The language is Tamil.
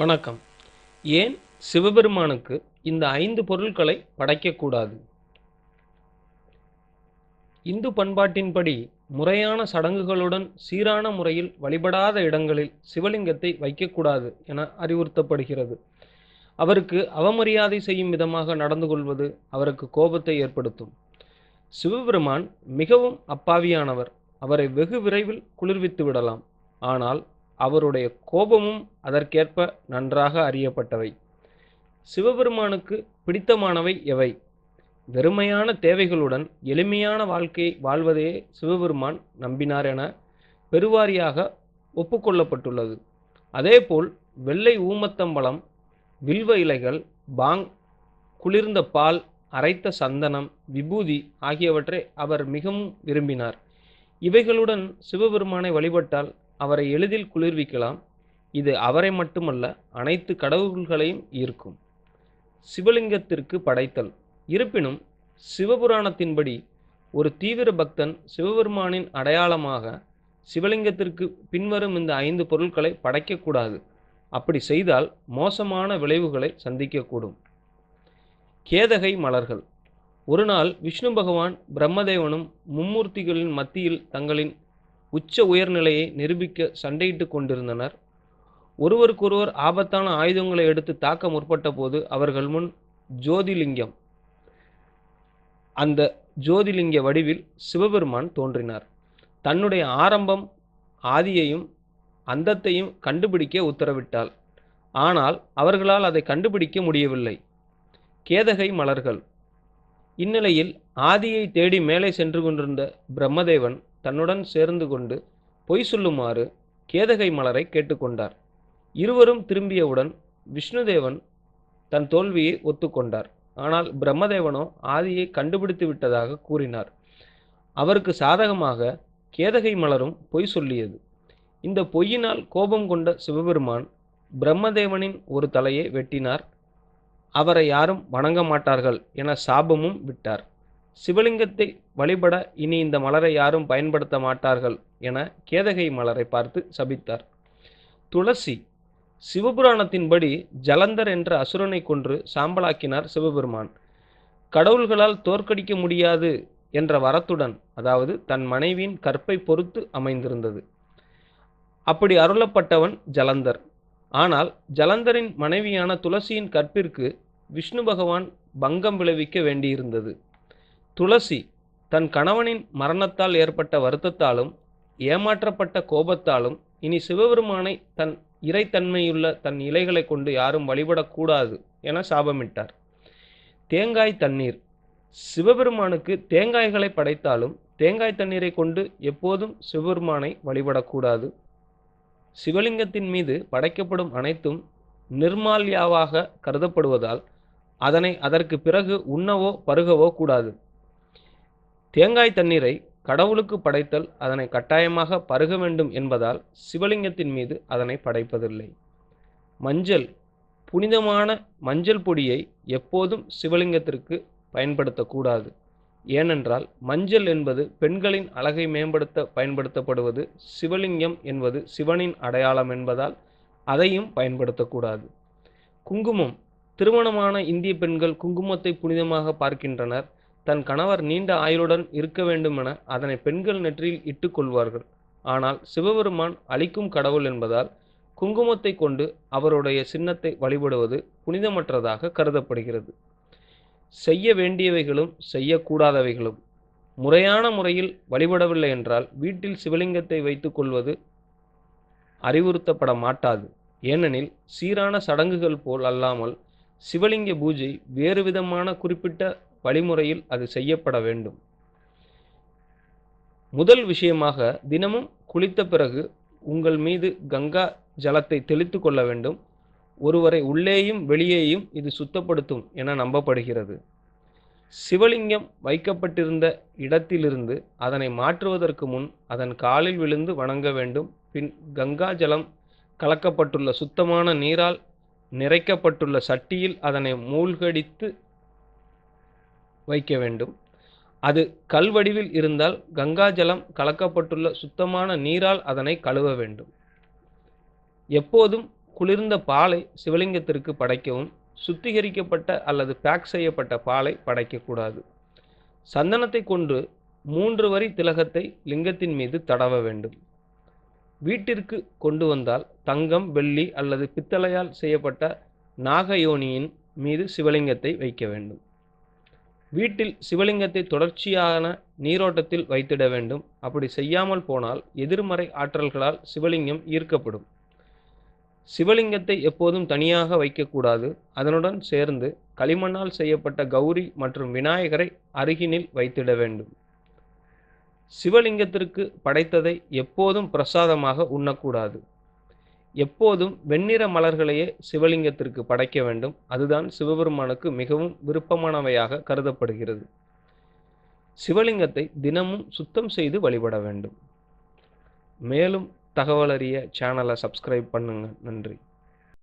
வணக்கம். ஏன் சிவபெருமானுக்கு இந்த ஐந்து பொருட்களை படைக்கக்கூடாது? இந்து பண்பாட்டின்படி முறையான சடங்குகளுடன் சீரான முறையில் வழிபடாத இடங்களில் சிவலிங்கத்தை வைக்கக்கூடாது என அறிவுறுத்தப்படுகிறது. அவருக்கு அவமரியாதை செய்யும் விதமாக நடந்து கொள்வது அவருக்கு கோபத்தை ஏற்படுத்தும். சிவபெருமான் மிகவும் அப்பாவியானவர். அவரை வெகு விரைவில் குளிர்வித்து விடலாம். ஆனால் அவருடைய கோபமும் அதற்கேற்ப நன்றாக அறியப்பட்டவை. சிவபெருமானுக்கு பிடித்தமானவை எவை? வெறுமையான தேவைகளுடன் எளிமையான வாழ்க்கையை வாழ்வதே சிவபெருமான் நம்பினார் என பெருவாரியாக ஒப்புக்கொள்ளப்பட்டுள்ளது. அதேபோல் வெள்ளை ஊமத்தம்பழம் வில்வ இலைகள் பாங் குளிர்ந்த பால் அரைத்த சந்தனம் விபூதி ஆகியவற்றை அவர் மிகவும் விரும்பினார். இவைகளுடன் சிவபெருமானை வழிபட்டால் அவரை எளிதில் குளிர்விக்கலாம். இது அவரை மட்டுமல்ல அனைத்து கடவுள்களையும் ஈர்க்கும். சிவலிங்கத்திற்கு படைத்தல். இருப்பினும் சிவபுராணத்தின்படி ஒரு தீவிர பக்தன் சிவபெருமானின் அடையாளமாக சிவலிங்கத்திற்கு பின்வரும் இந்த ஐந்து பொருட்களை படைக்கக்கூடாது. அப்படி செய்தால் மோசமான விளைவுகளை சந்திக்கக்கூடும். கேதகை மலர்கள். ஒரு நாள் விஷ்ணு பகவான் பிரம்மதேவனும் மும்மூர்த்திகளின் மத்தியில் தங்களின் உச்ச உயர்நிலையை நிரூபிக்க சண்டையிட்டு கொண்டிருந்தனர். ஒருவருக்கொருவர் ஆபத்தான ஆயுதங்களை எடுத்து தாக்க முற்பட்ட போது அவர்கள் முன் ஜோதிலிங்கம். அந்த ஜோதிலிங்க வடிவில் சிவபெருமான் தோன்றினார். தன்னுடைய ஆரம்பம் ஆதியையும் அந்தத்தையும் கண்டுபிடிக்க உத்தரவிட்டாள். ஆனால் அவர்களால் அதை கண்டுபிடிக்க முடியவில்லை. கேதகை மலர்கள். இந்நிலையில் ஆதியை தேடி மேலே சென்று கொண்டிருந்த பிரம்மதேவன் தன்னுடன் சேர்ந்து கொண்டு பொய் சொல்லுமாறு கேதகை மலரை கேட்டுக்கொண்டார். இருவரும் திரும்பியவுடன் விஷ்ணுதேவன் தன் தோல்வியை ஒத்துக்கொண்டார். ஆனால் பிரம்மதேவனோ ஆதியை கண்டுபிடித்து விட்டதாக கூறினார். அவருக்கு சாதகமாக கேதகை மலரும் பொய் சொல்லியது. இந்த பொய்யினால் கோபம் கொண்ட சிவபெருமான் பிரம்மதேவனின் ஒரு தலையை வெட்டினார். அவரை யாரும் வணங்க மாட்டார்கள் என சாபமும் விட்டார். சிவலிங்கத்தை வழிபட இனி இந்த மலரை யாரும் பயன்படுத்த மாட்டார்கள் என கேதகை மலரை பார்த்து சபித்தார். துளசி சிவபுராணத்தின்படி ஜலந்தர் என்ற அசுரனை கொன்று சாம்பலாக்கினார் சிவபெருமான். கடவுள்களால் தோற்கடிக்க முடியாது என்ற வரத்துடன் அதாவது தன் மனைவியின் கற்பை பொறுத்து அமைந்திருந்தது. அப்படி அருளப்பட்டவன் ஜலந்தர். ஆனால் ஜலந்தரின் மனைவியான துளசியின் கற்பிற்கு விஷ்ணு பகவான் பங்கம் விளைவிக்க வேண்டியிருந்தது. துளசி தன் கணவனின் மரணத்தால் ஏற்பட்ட வருத்தத்தாலும் ஏமாற்றப்பட்ட கோபத்தாலும் இனி சிவபெருமானை தன் இறைத்தன்மையுள்ள தன் இலைகளை கொண்டு யாரும் வழிபடக்கூடாது என சாபமிட்டார். தேங்காய் தண்ணீர். சிவபெருமானுக்கு தேங்காய்களை படைத்தாலும் தேங்காய் தண்ணீரை கொண்டு எப்போதும் சிவபெருமானை வழிபடக்கூடாது. சிவலிங்கத்தின் மீது படைக்கப்படும் அனைத்தும் நிர்மால்யாவாக கருதப்படுவதால் அதனை அதற்கு பிறகு உண்ணவோ பருகவோ கூடாது. தேங்காய் தண்ணீரை கடவுளுக்கு படைத்தல் அதனை கட்டாயமாக பருக வேண்டும் என்பதால் சிவலிங்கத்தின் மீது அதனை படைப்பதில்லை. மஞ்சள் புனிதமான மஞ்சள் பொடியை எப்போதும் சிவலிங்கத்திற்கு பயன்படுத்தக்கூடாது. ஏனென்றால் மஞ்சள் என்பது பெண்களின் அழகை மேம்படுத்த பயன்படுத்தப்படுவது சிவலிங்கம் என்பது சிவனின் அடையாளம் என்பதால் அதையும் பயன்படுத்தக்கூடாது. குங்குமம் திருமணமான இந்திய பெண்கள் குங்குமத்தை புனிதமாக பார்க்கின்றனர். தன் கணவர் நீண்ட ஆயுளுடன் இருக்க வேண்டுமென அதனை பெண்கள் நெற்றியில் இட்டுக்கொள்வார்கள் ஆனால் சிவபெருமான் அளிக்கும் கடவுள் என்பதால் குங்குமத்தை கொண்டு அவருடைய சின்னத்தை வழிபடுவது புனிதமற்றதாக கருதப்படுகிறது. செய்ய வேண்டியவைகளும் செய்யக்கூடாதவைகளும். முறையான முறையில் வழிபடவில்லை என்றால் வீட்டில் சிவலிங்கத்தை வைத்துக் கொள்வது அறிவுறுத்தப்பட மாட்டாது. ஏனெனில் சீரான சடங்குகள் போல் அல்லாமல் சிவலிங்க பூஜை வேறு விதமான குறிப்பிட்ட வழிமுறையில் அது செய்யப்பட வேண்டும். முதல் விஷயமாக தினமும் குளித்த பிறகு உங்கள் மீது கங்கா ஜலத்தை தெளித்து கொள்ள வேண்டும். ஒருவரை உள்ளேயும் வெளியேயும் இது சுத்தப்படுத்தும் என நம்பப்படுகிறது. சிவலிங்கம் வைக்கப்பட்டிருந்த இடத்திலிருந்து அதனை மாற்றுவதற்கு முன் அதன் காலில் விழுந்து வணங்க வேண்டும். பின் கங்கா ஜலம் கலக்கப்பட்டுள்ள சுத்தமான நீரால் நிறைக்கப்பட்டுள்ள சட்டியில் அதனை மூழ்கடித்து வைக்க வேண்டும். அது கல் வடிவில் இருந்தால் கங்கா ஜலம் கலக்கப்பட்டுள்ள சுத்தமான நீரால் அதனை கழுவ வேண்டும். எப்போதும் குளிர்ந்த பாலை சிவலிங்கத்திற்கு படைக்கவும் சுத்திகரிக்கப்பட்ட அல்லது பேக் செய்யப்பட்ட பாலை படைக்கக்கூடாது. சந்தனத்தை கொண்டு மூன்று வரி திலகத்தை லிங்கத்தின் மீது தடவ வேண்டும். வீட்டிற்கு கொண்டு வந்தால் தங்கம் வெள்ளி அல்லது பித்தளையால் செய்யப்பட்ட நாகயோனியின் மீது சிவலிங்கத்தை வைக்க வேண்டும். வீட்டில் சிவலிங்கத்தை தொடர்ச்சியான நீரோட்டத்தில் வைத்திட வேண்டும். அப்படி செய்யாமல் போனால் எதிர்மறை ஆற்றல்களால் சிவலிங்கம் ஈர்க்கப்படும். சிவலிங்கத்தை எப்போதும் தனியாக வைக்கக்கூடாது. அதனுடன் சேர்ந்து களிமண்ணால் செய்யப்பட்ட கௌரி மற்றும் விநாயகரை அருகினில் வைத்திட வேண்டும். சிவலிங்கத்திற்கு படைத்ததை எப்போதும் பிரசாதமாக உண்ணக்கூடாது. எப்போதும் வெண்ணிற மலர்களையே சிவலிங்கத்திற்கு படைக்க வேண்டும். அதுதான் சிவபெருமானுக்கு மிகவும் விருப்பமானவையாக கருதப்படுகிறது. சிவலிங்கத்தை தினமும் சுத்தம் செய்து வழிபட வேண்டும். மேலும் தகவலறிய சேனலை சப்ஸ்கிரைப் பண்ணுங்க. நன்றி.